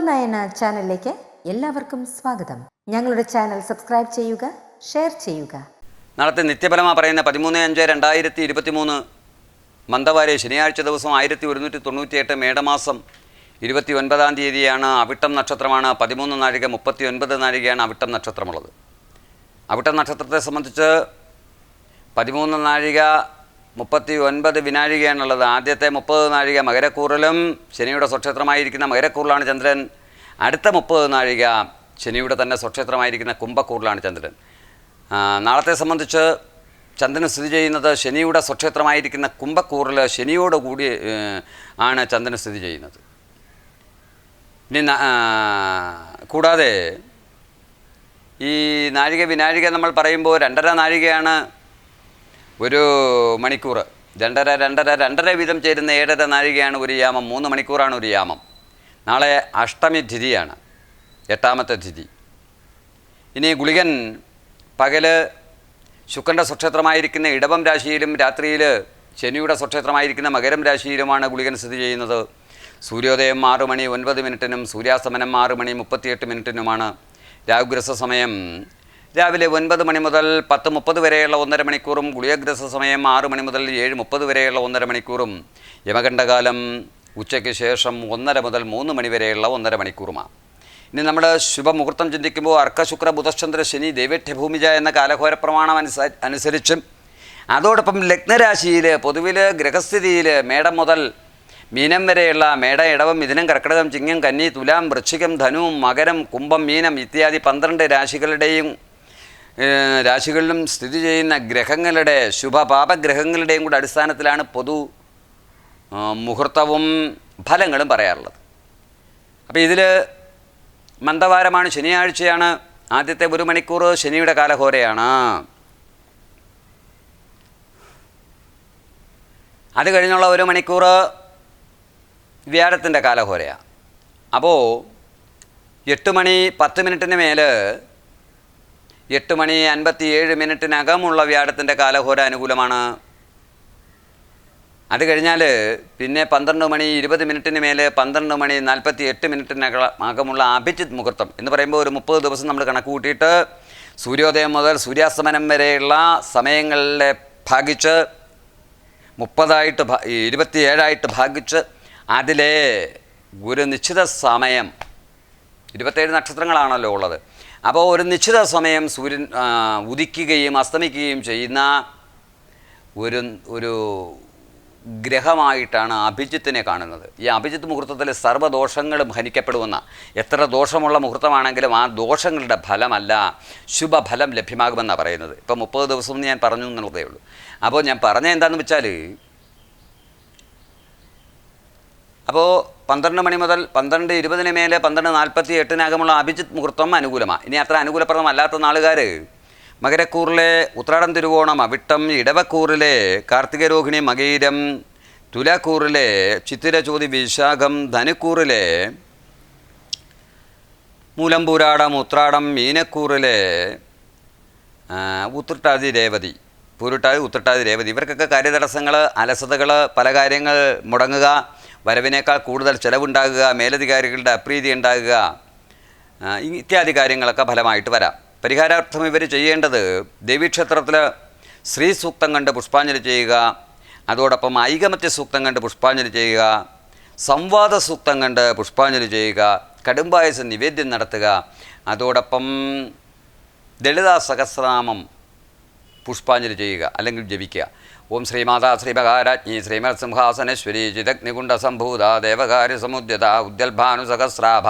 ഉപനയന ചാനലിലേക്ക് എല്ലാവർക്കും സ്വാഗതം. ഞങ്ങളുടെ ചാനൽ സബ്സ്ക്രൈബ് ചെയ്യുക ഷെയർ ചെയ്യുക. നാളത്തെ നിത്യഫലമ പറയുന്ന പതിമൂന്ന് അഞ്ച് രണ്ടായിരത്തി ഇരുപത്തി മൂന്ന് മന്ദവാരെ ശനിയാഴ്ച ദിവസം ആയിരത്തി ഒരുന്നൂറ്റി തൊണ്ണൂറ്റിയെട്ട് മേടമാസം ഇരുപത്തി ഒൻപതാം തീയതിയാണ് അവിട്ടം നക്ഷത്രമാണ്. പതിമൂന്ന് നാഴിക മുപ്പത്തി ഒൻപത് നാഴികയാണ് അവിട്ടം നക്ഷത്രമുള്ളത്. അവിട്ടം നക്ഷത്രത്തെ സംബന്ധിച്ച് പതിമൂന്ന് നാഴിക മുപ്പത്തി ഒൻപത് വിനാഴികയാണുള്ളത്. ആദ്യത്തെ മുപ്പത് നാഴിക മകരക്കൂറിലും ശനിയുടെ സ്വക്ഷേത്രമായിരിക്കുന്ന മകരക്കൂറിലാണ് ചന്ദ്രൻ. അടുത്ത മുപ്പത് നാഴിക ശനിയുടെ തന്നെ സ്വക്ഷേത്രമായിരിക്കുന്ന കുംഭക്കൂറിലാണ് ചന്ദ്രൻ. നാളത്തെ സംബന്ധിച്ച് ചന്ദ്രൻ സ്ഥിതി ചെയ്യുന്നത് ശനിയുടെ സ്വക്ഷേത്രമായിരിക്കുന്ന കുംഭക്കൂറിൽ ശനിയോട് കൂടി ആണ് ചന്ദ്രൻ സ്ഥിതി ചെയ്യുന്നത്. ഇനി കൂടാതെ ഈ നാഴിക വിനാഴിക നമ്മൾ പറയുമ്പോൾ രണ്ടര നാഴികയാണ് ഒരു മണിക്കൂർ. രണ്ടര രണ്ടര രണ്ടര വീതം ചേരുന്ന ഏഴര നാഴികയാണ് ഒരു യാമം മൂന്ന് മണിക്കൂറാണ് ഒരു യാമം. നാളെ അഷ്ടമി തിഥിയാണ് എട്ടാമത്തെ തിഥി. ഇനി ഗുളികൻ പകൽ ശുക്രന്റെ സ്വക്ഷേത്രമായിരിക്കുന്ന ഇടവം രാശിയിലും രാത്രിയിൽ ശനിയുടെ സ്വക്ഷേത്രമായിരിക്കുന്ന മകരം രാശിയിലുമാണ് ഗുളികൻ സ്ഥിതി ചെയ്യുന്നത്. സൂര്യോദയം ആറ് മണി ഒൻപത് മിനിറ്റിനും സൂര്യാസ്തമനം ആറ് മണി മുപ്പത്തിയെട്ട് മിനിറ്റിനുമാണ് രാഹുഗ്രസ സമയം. രാവിലെ ഒൻപത് മണി മുതൽ പത്ത് മുപ്പത് വരെയുള്ള ഒന്നര മണിക്കൂറും ഗുളിയഗ്രസ സമയം ആറ് മണി മുതൽ ഏഴ് മുപ്പത് വരെയുള്ള ഒന്നര മണിക്കൂറും. യമകണ്ഠകാലം ഉച്ചയ്ക്ക് ശേഷം ഒന്നര മുതൽ മൂന്ന് മണി വരെയുള്ള ഒന്നര മണിക്കൂറുമാണ്. ഇനി നമ്മൾ ശുഭമുഹൂർത്തം ചിന്തിക്കുമ്പോൾ അർക്കശുക്ര ബുധശ്ചന്ദ്ര ശനി ദൈവഠ്യ ഭൂമിജ എന്ന കാലഘോര പ്രമാണം അനുസ അനുസരിച്ചും അതോടൊപ്പം ലഗ്നരാശിയിൽ പൊതുവിൽ ഗ്രഹസ്ഥിതിയിൽ മേടം മുതൽ മീനം വരെയുള്ള മേട ഇടവം മിഥുനം കർക്കിടകം ചിങ്ങം കന്നി തുലാം വൃശ്ചികം ധനുവും മകരം കുംഭം മീനം ഇത്യാദി പന്ത്രണ്ട് രാശികളുടെയും രാശികളിലും സ്ഥിതി ചെയ്യുന്ന ഗ്രഹങ്ങളുടെ ശുഭപാപഗ്രഹങ്ങളുടെയും കൂടെ അടിസ്ഥാനത്തിലാണ് പൊതു മുഹൂർത്തവും ഫലങ്ങളും പറയാറുള്ളത്. അപ്പോൾ ഇതിൽ മന്ദവാരമാണ് ശനിയാഴ്ചയാണ് ആദ്യത്തെ ഒരു മണിക്കൂർ ശനിയുടെ കാലഘോരയാണ്. അത് കഴിഞ്ഞുള്ള ഒരു മണിക്കൂർ വ്യാഴത്തിന്റെ കാലഘോരയാണ്. അപ്പോൾ എട്ട് മണി പത്ത് മിനിറ്റിന് മേൽ എട്ട് മണി അൻപത്തി ഏഴ് മിനിറ്റിനകമുള്ള വ്യാഴത്തിന്റെ കാലഘോര അനുകൂലമാണ്. അത് കഴിഞ്ഞാൽ പിന്നെ പന്ത്രണ്ട് മണി ഇരുപത് മിനിറ്റിന് മേലെ പന്ത്രണ്ട് മണി നാൽപ്പത്തി എട്ട് മിനിറ്റിനക അകമുള്ള അഭിജിത് മുഹൂർത്തം എന്ന് പറയുമ്പോൾ ഒരു മുപ്പത് ദിവസം നമ്മൾ കണക്ക് കൂട്ടിയിട്ട് സൂര്യോദയം മുതൽ സൂര്യാസ്തമനം വരെയുള്ള സമയങ്ങളിലെ ഭാഗിച്ച് മുപ്പതായിട്ട് ഇരുപത്തിയേഴായിട്ട് ഭാഗിച്ച് അതിലെ ഒരു നിശ്ചിത സമയം ഇരുപത്തേഴ് നക്ഷത്രങ്ങളാണല്ലോ ഉള്ളത്. അപ്പോൾ ഒരു നിശ്ചിത സമയം സൂര്യൻ ഉദിക്കുകയും അസ്തമിക്കുകയും ചെയ്യുന്ന ഒരു ഒരു ഗ്രഹമായിട്ടാണ് അഭിജിത്തിനെ കാണുന്നത്. ഈ അഭിജിത്ത് മുഹൂർത്തത്തിൽ സർവദോഷങ്ങളും ഹനിക്കപ്പെടുമെന്ന എത്ര ദോഷമുള്ള മുഹൂർത്തമാണെങ്കിലും ആ ദോഷങ്ങളുടെ ഫലമല്ല ശുഭഫലം ലഭ്യമാകുമെന്നാണ് പറയുന്നത്. ഇപ്പം മുപ്പത് ദിവസം എന്ന് ഞാൻ പറഞ്ഞു എന്നുള്ളതേ ഉള്ളൂ. അപ്പോൾ ഞാൻ പറഞ്ഞ എന്താണെന്ന് വെച്ചാൽ അപ്പോൾ പന്ത്രണ്ട് മണി മുതൽ പന്ത്രണ്ട് ഇരുപതിന് മേലെ പന്ത്രണ്ട് നാൽപ്പത്തി എട്ടിനകമുള്ള അഭിജിത് മുഹൂർത്തം അനുകൂലമാണ് ഇനി അത്ര അനുകൂലപ്രദമല്ലാത്ത നാളുകാർ മകരക്കൂറിലെ ഉത്രാടം തിരുവോണം അവിട്ടം ഇടവക്കൂറിലെ കാർത്തികരോഹിണി മകീരം തുലാക്കൂറിലെ ചിത്തിരചോതി വിശാഖം ധനുക്കൂറിലെ മൂലംപൂരാടം ഉത്രാടം മീനക്കൂറിലെ ഉത്രട്ടാതി രേവതി പൂരുട്ടാതി ഉത്രട്ടാതി രേവതി. ഇവർക്കൊക്കെ കാര്യതടസ്സങ്ങൾ അലസതകൾ പല കാര്യങ്ങൾ മുടങ്ങുക. വരവിനേക്കാൾ കൂടുതൽ ചിലവുണ്ടാകുക മേലധികാരികളുടെ അപ്രീതി ഉണ്ടാകുക ഇത്യാദി കാര്യങ്ങളൊക്കെ ഫലമായിട്ട് വരാം. പരിഹാരാർത്ഥം ഇവർ ചെയ്യേണ്ടത് ദേവീക്ഷേത്രത്തിൽ ശ്രീ സൂക്തം കണ്ട് പുഷ്പാഞ്ജലി ചെയ്യുക അതോടൊപ്പം ഐകമത്യ സൂക്തം കണ്ട് പുഷ്പാഞ്ജലി ചെയ്യുക സംവാദ സൂക്തം കണ്ട് പുഷ്പാഞ്ജലി ചെയ്യുക കടുംപായസം നിവേദ്യം നടത്തുക അതോടൊപ്പം ദളിതാ സഹസ്രനാമം പുഷ്പാഞ്ജലി ചെയ്യുക അല്ലെങ്കിൽ ജപിക്കുക. ഓം ശ്രീമാതാ ശ്രീമകാരാജ്ഞി ശ്രീമത്സിംഹാസനേശ്വരി ശ്രീമത്സിംഹാസനശ്വരി ജിതഗ്നികുണ്ടസംഭൂത ദേവകാര്യ സമുദ്യത ഉദ്യൽഭാനുസഹസ്രാഭ സഹസ്രാഭ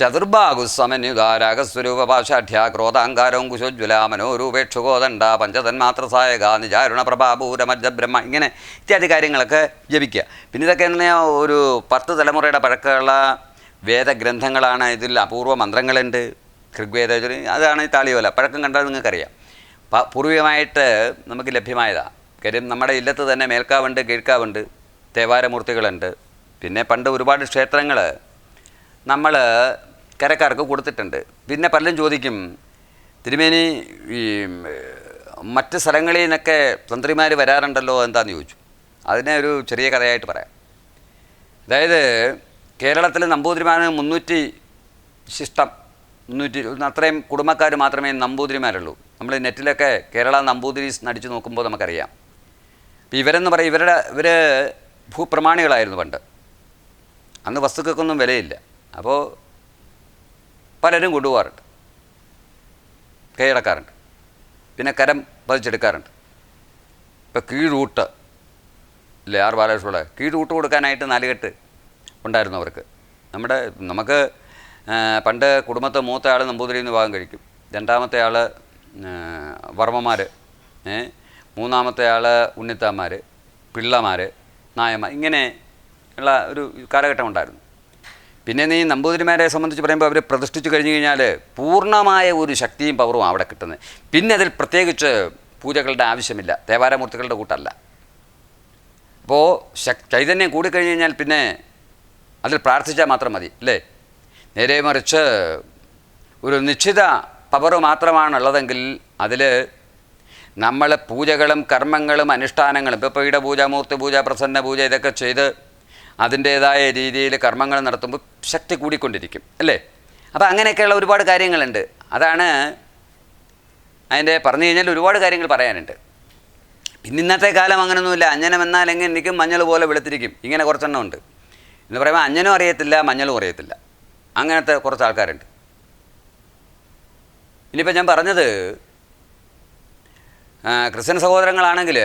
ചതുർബാഹുസമന്യുതാരാഗസ്വരൂപ പാശാഠ്യ ക്രോധാങ്കാരവും കുശോജ്വല മനോരൂപേക്ഷുകോദണ്ഡ പഞ്ചതന്മാത്രസായക നിജാരുണ പ്രഭാപൂരമജ്ജ ബ്രഹ്മ ഇങ്ങനെ ഇത്യാദി കാര്യങ്ങളൊക്കെ ജപിക്കുക. പിന്നെ ഇതൊക്കെ ഒരു പത്ത് തലമുറയുടെ പഴക്കമുള്ള വേദഗ്രന്ഥങ്ങളാണ്. ഇതിൽ അപൂർവ മന്ത്രങ്ങളുണ്ട്. ഋഗ്വേദ അതാണ് ഈ താളിയോല. പഴക്കം കണ്ടാൽ നിങ്ങൾക്കറിയാം. പൂർവികമായിട്ട് നമുക്ക് ലഭ്യമായതാണ് കാര്യം നമ്മുടെ ഇല്ലത്ത് തന്നെ മേൽക്കാവുണ്ട് കീഴ്ക്കാവുണ്ട് ദേവാരമൂർത്തികളുണ്ട് പിന്നെ പണ്ട് ഒരുപാട് ക്ഷേത്രങ്ങൾ നമ്മൾ കരക്കാർക്ക് കൊടുത്തിട്ടുണ്ട്. പിന്നെ പലരും ചോദിക്കും തിരുമേനി ഈ മറ്റ് സ്ഥലങ്ങളിൽ നിന്നൊക്കെ തന്ത്രിമാർ വരാറുണ്ടല്ലോ എന്താണെന്ന് ചോദിച്ചു. അതിനെ ഒരു ചെറിയ കഥയായിട്ട് പറയാം. അതായത് കേരളത്തിൽ നമ്പൂതിരിമാർ മുന്നൂറ്റി ശിഷ്ടം മുന്നൂറ്റി അത്രയും കുടുംബക്കാർ മാത്രമേ നമ്പൂതിരിമാരുള്ളൂ. നമ്മൾ നെറ്റിലൊക്കെ കേരള നമ്പൂതിരീസ് നടിച്ചു നോക്കുമ്പോൾ നമുക്കറിയാം. ഇവരെന്ന് പറയും ഇവരുടെ ഇവർ ഭൂപ്രമാണികളായിരുന്നു പണ്ട്. അന്ന് വസ്തുക്കൾക്കൊന്നും വിലയില്ല. അപ്പോൾ പലരും കൊണ്ടുപോകാറുണ്ട്. കൈയടക്കാറുണ്ട് പിന്നെ കരം പതിച്ചെടുക്കാറുണ്ട്. ഇപ്പോൾ കീഴൂട്ട് ഇല്ലേ ആർ ബാലകൃഷ്ണയുടെ കീഴൂട്ട് കൊടുക്കാനായിട്ട് നാലുകെട്ട് ഉണ്ടായിരുന്നു അവർക്ക്. നമ്മുടെ നമുക്ക് പണ്ട് കുടുംബത്തെ മൂത്ത ആൾ നമ്പൂതിരിയിൽ നിന്ന് വിവാഹം കഴിക്കും. രണ്ടാമത്തെ ആൾ വർമ്മമാർ മൂന്നാമത്തെ ആൾ ഉണ്ണിത്താന്മാർ പിള്ളമാർ നായമ്മ ഇങ്ങനെ ഉള്ള ഒരു കാലഘട്ടം ഉണ്ടായിരുന്നു. പിന്നെ നീ നമ്പൂതിരിമാരെ സംബന്ധിച്ച് പറയുമ്പോൾ അവർ പ്രതിഷ്ഠിച്ചു കഴിഞ്ഞു കഴിഞ്ഞാൽ പൂർണമായ ഒരു ശക്തിയും പവറും അവിടെ കിട്ടുന്നത് പിന്നെ അതിൽ പ്രത്യേകിച്ച് പൂജകളുടെ ആവശ്യമില്ല. ദേവാരമൂർത്തികളുടെ കൂട്ടല്ല. അപ്പോൾ ശക് ചൈതന്യം കൂടിക്കഴിഞ്ഞ് കഴിഞ്ഞാൽ പിന്നെ അതിൽ പ്രാർത്ഥിച്ചാൽ മാത്രം മതി അല്ലേ? നേരെ മറിച്ച് ഒരു നിശ്ചിത പവർ മാത്രമാണുള്ളതെങ്കിൽ അതിൽ നമ്മൾ പൂജകളും കർമ്മങ്ങളും അനുഷ്ഠാനങ്ങളും ഇപ്പോൾ പീഠ പൂജ മൂർത്തി പൂജ പ്രസന്ന പൂജ ഇതൊക്കെ ചെയ്ത് അതിന്റേതായ രീതിയിൽ കർമ്മങ്ങൾ നടത്തുമ്പോൾ ശക്തി കൂടിക്കൊണ്ടിരിക്കും അല്ലേ? അപ്പോൾ അങ്ങനെയൊക്കെയുള്ള ഒരുപാട് കാര്യങ്ങളുണ്ട്. അതാണ് അതിന്റെ പറഞ്ഞു കഴിഞ്ഞാൽ ഒരുപാട് കാര്യങ്ങൾ പറയാനുണ്ട്. പിന്നെ ഇന്നത്തെ കാലം അങ്ങനെയൊന്നുമില്ല അഞ്ജനം എന്നാൽ എങ്ങനെ എനിക്കും മഞ്ഞൾ പോലെ വെളുത്തിരിക്കും. ഇങ്ങനെ കുറച്ചെണ്ണം ഉണ്ട്. എന്ന് പറയുമ്പോൾ അഞ്ജനും അറിയത്തില്ല മഞ്ഞളും അറിയത്തില്ല. അങ്ങനത്തെ കുറച്ച് ആൾക്കാരുണ്ട്. ഇനിയിപ്പോൾ ഞാൻ പറഞ്ഞത് ക്രിസ്ത്യൻ സഹോദരങ്ങളാണെങ്കിൽ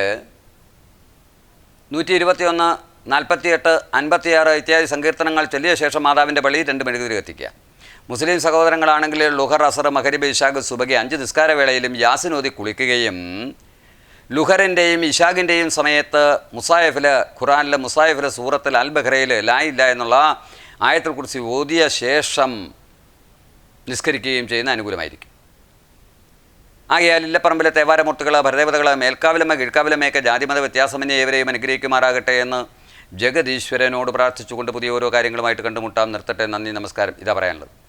നൂറ്റി ഇരുപത്തിയൊന്ന് നാൽപ്പത്തിയെട്ട് അൻപത്തിയാറ് ഇത്യാദി സങ്കീർത്തനങ്ങൾ ചൊല്ലിയ ശേഷം മാതാവിന്റെ പള്ളി രണ്ട് മെഴുകുതിരി കത്തിക്കുക. മുസ്ലിം സഹോദരങ്ങളാണെങ്കിൽ ലുഹർ അസർ മഹരിബ് ഇഷാഖ് സുബകി അഞ്ച് നിസ്കാരവേളയിലും യാസിനോതി കുളിക്കുകയും ലുഹറിന്റെയും ഇഷാഖിന്റെയും സമയത്ത് മുസായഫിൽ ഖുറാനിലെ മുസായഫിലെ സൂറത്തിൽ അൽ ബഹ്റയിൽ ലായില്ല എന്നുള്ള ആയത്തെക്കുറിച്ച് ഓതിയ ശേഷം നിസ്കരിക്കുകയും ചെയ്യുന്ന അനുകൂലമായിരിക്കും. ആകയാൽ ഇല്ലപ്പറമ്പിലെ തേവാരമൂർത്തികൾ ഭരദേവതകൾ മേൽക്കാവിലമ്മ കീഴ്ക്കാവിലമ്മയൊക്കെ ജാതിമത വ്യത്യാസമന്യേ ഏവരെയും അനുഗ്രഹിക്കുമാറാകട്ടെ എന്ന് ജഗദീശ്വരനോട് പ്രാർത്ഥിച്ചുകൊണ്ട് പുതിയ ഓരോ കാര്യങ്ങളുമായിട്ട് കണ്ടുമുട്ടാം. നിർത്തട്ടെ. നന്ദി നമസ്കാരം. ഇതാ പറയാനുള്ളത്.